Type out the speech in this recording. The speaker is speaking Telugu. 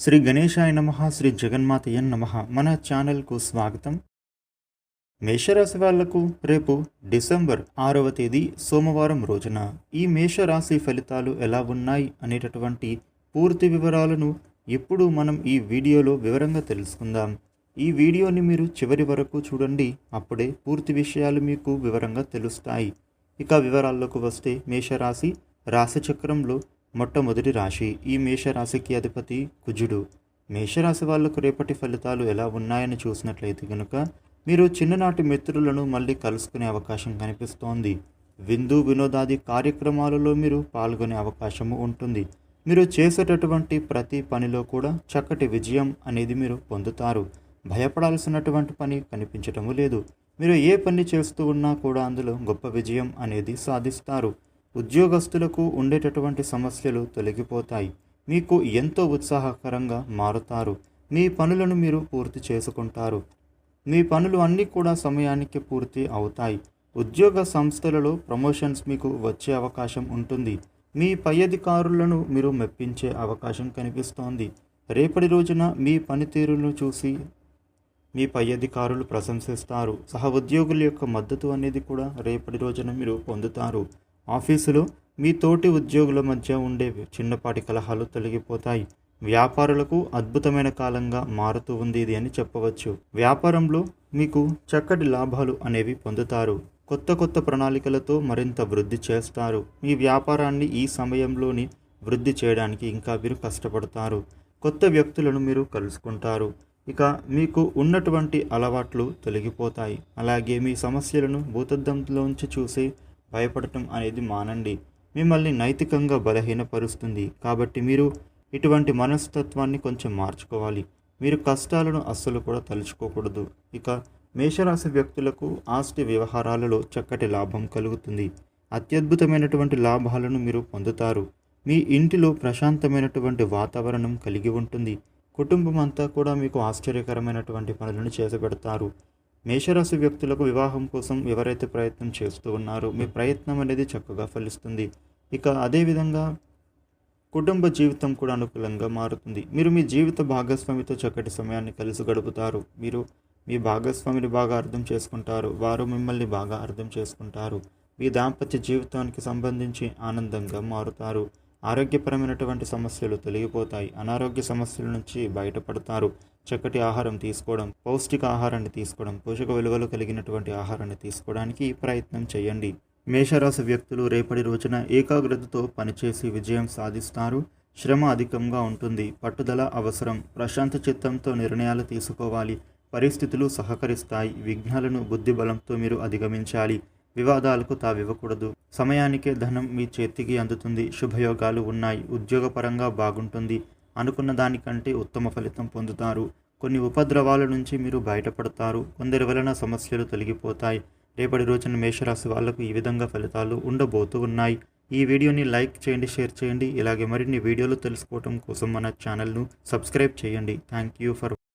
శ్రీ గణేశాయ నమ శ్రీ జగన్మాతయ్య నమ. మన ఛానల్కు స్వాగతం. మేషరాశి వాళ్ళకు రేపు డిసెంబర్ ఆరవ తేదీ సోమవారం రోజున ఈ మేషరాశి ఫలితాలు ఎలా ఉన్నాయి అనేటటువంటి పూర్తి వివరాలను ఇప్పుడు మనం ఈ వీడియోలో వివరంగా తెలుసుకుందాం. ఈ వీడియోని మీరు చివరి వరకు చూడండి అప్పుడే పూర్తి విషయాలు మీకు వివరంగా తెలుస్తాయి. ఇక వివరాల్లోకి వస్తే మేషరాశి రాశిచక్రంలో మొట్టమొదటి రాశి ఈ మేషరాశికి అధిపతి కుజుడు. మేషరాశి వాళ్ళకు రేపటి ఫలితాలు ఎలా ఉన్నాయని చూసినట్లయితే కనుక మీరు చిన్ననాటి మిత్రులను మళ్ళీ కలుసుకునే అవకాశం కనిపిస్తోంది. విందు వినోదాది కార్యక్రమాలలో మీరు పాల్గొనే అవకాశము ఉంటుంది. మీరు చేసేటటువంటి ప్రతి పనిలో కూడా చక్కటి విజయం అనేది మీరు పొందుతారు. భయపడాల్సినటువంటి పని కనిపించటము లేదు. మీరు ఏ పని చేస్తూ ఉన్నా కూడా అందులో గొప్ప విజయం అనేది సాధిస్తారు. ఉద్యోగస్తులకు ఉండేటటువంటి సమస్యలు తొలగిపోతాయి. మీకు ఎంతో ఉత్సాహకరంగా మారుతారు. మీ పనులను మీరు పూర్తి చేసుకుంటారు. మీ పనులు అన్నీ కూడా సమయానికి పూర్తి అవుతాయి. ఉద్యోగ సంస్థలలో ప్రమోషన్స్ మీకు వచ్చే అవకాశం ఉంటుంది. మీ పై అధికారులను మీరు మెప్పించే అవకాశం కనిపిస్తోంది. రేపటి రోజున మీ పనితీరును చూసి మీ పై అధికారులు ప్రశంసిస్తారు. సహ ఉద్యోగుల యొక్క మద్దతు అనేది కూడా రేపటి రోజున మీరు పొందుతారు. ఆఫీసులో మీ తోటి ఉద్యోగుల మధ్య ఉండే చిన్నపాటి కలహాలు తొలగిపోతాయి. వ్యాపారులకు అద్భుతమైన కాలంగా మారుతూ ఉంది ఇది అని చెప్పవచ్చు. వ్యాపారంలో మీకు చక్కటి లాభాలు అనేవి పొందుతారు. కొత్త కొత్త ప్రణాళికలతో మరింత వృద్ధి చేస్తారు. మీ వ్యాపారాన్ని ఈ సమయంలోని వృద్ధి చేయడానికి ఇంకా మీరు కష్టపడతారు. కొత్త వ్యక్తులను మీరు కలుసుకుంటారు. ఇక మీకు ఉన్నటువంటి అలవాట్లు తొలగిపోతాయి. అలాగే మీ సమస్యలను భూతద్దంలోంచి చూసి భయపడటం అనేది మానండి. మిమ్మల్ని నైతికంగా బలహీనపరుస్తుంది. కాబట్టి మీరు ఇటువంటి మనస్తత్వాన్ని కొంచెం మార్చుకోవాలి. మీరు కష్టాలను అస్సలు కూడా తలుచుకోకూడదు. ఇక మేషరాశి వ్యక్తులకు ఆస్తి వ్యవహారాలలో చక్కటి లాభం కలుగుతుంది. అత్యద్భుతమైనటువంటి లాభాలను మీరు పొందుతారు. మీ ఇంటిలో ప్రశాంతమైనటువంటి వాతావరణం కలిగి ఉంటుంది. కుటుంబం అంతా కూడా మీకు ఆశ్చర్యకరమైనటువంటి పనులను చేసబెడతారు మేషరాశి వ్యక్తులకు వివాహం కోసం ఎవరైతే ప్రయత్నం చేస్తూ ఉన్నారో మీ ప్రయత్నం అనేది చక్కగా ఫలిస్తుంది. ఇక అదేవిధంగా కుటుంబ జీవితం కూడా అనుకూలంగా మారుతుంది. మీరు మీ జీవిత భాగస్వామితో చక్కటి సమయాన్ని కలిసి గడుపుతారు. మీరు మీ భాగస్వామిని బాగా అర్థం చేసుకుంటారు. వారు మిమ్మల్ని బాగా అర్థం చేసుకుంటారు. మీ దాంపత్య జీవితానికి సంబంధించి ఆనందంగా మారుతారు. ఆరోగ్యపరమైనటువంటి సమస్యలు తొలగిపోతాయి. అనారోగ్య సమస్యల నుంచి బయటపడతారు. చక్కటి ఆహారం తీసుకోవడం పౌష్టిక ఆహారాన్ని తీసుకోవడం పోషక విలువలు కలిగినటువంటి ఆహారాన్ని తీసుకోవడానికి ప్రయత్నం చేయండి. మేషరాశి వ్యక్తులు రేపటి రోజున ఏకాగ్రతతో పనిచేసి విజయం సాధిస్తారు. శ్రమ అధికంగా ఉంటుంది. పట్టుదల అవసరం. ప్రశాంత చిత్తంతో నిర్ణయాలు తీసుకోవాలి. పరిస్థితులు సహకరిస్తాయి. విఘ్నాలను బుద్ధిబలంతో మీరు అధిగమించాలి. వివాదాలకు తావివ్వకూడదు. సమయానికే ధనం మీ చేతికి అందుతుంది. శుభయోగాలు ఉన్నాయి. ఉద్యోగపరంగా బాగుంటుంది. అనుకున్న దానికంటే ఉత్తమ ఫలితం పొందుతారు. కొన్ని ఉపద్రవాల నుంచి మీరు బయటపడతారు. కొందరి వలన సమస్యలు తొలగిపోతాయి. రేపటి రోజున మేషరాశి వాళ్ళకు ఈ విధంగా ఫలితాలు ఉండబోతూ ఉన్నాయి. ఈ వీడియోని లైక్ చేయండి షేర్ చేయండి. ఇలాగే మరిన్ని వీడియోలు తెలుసుకోవడం కోసం మన ఛానల్ను సబ్స్క్రైబ్ చేయండి. Thank you for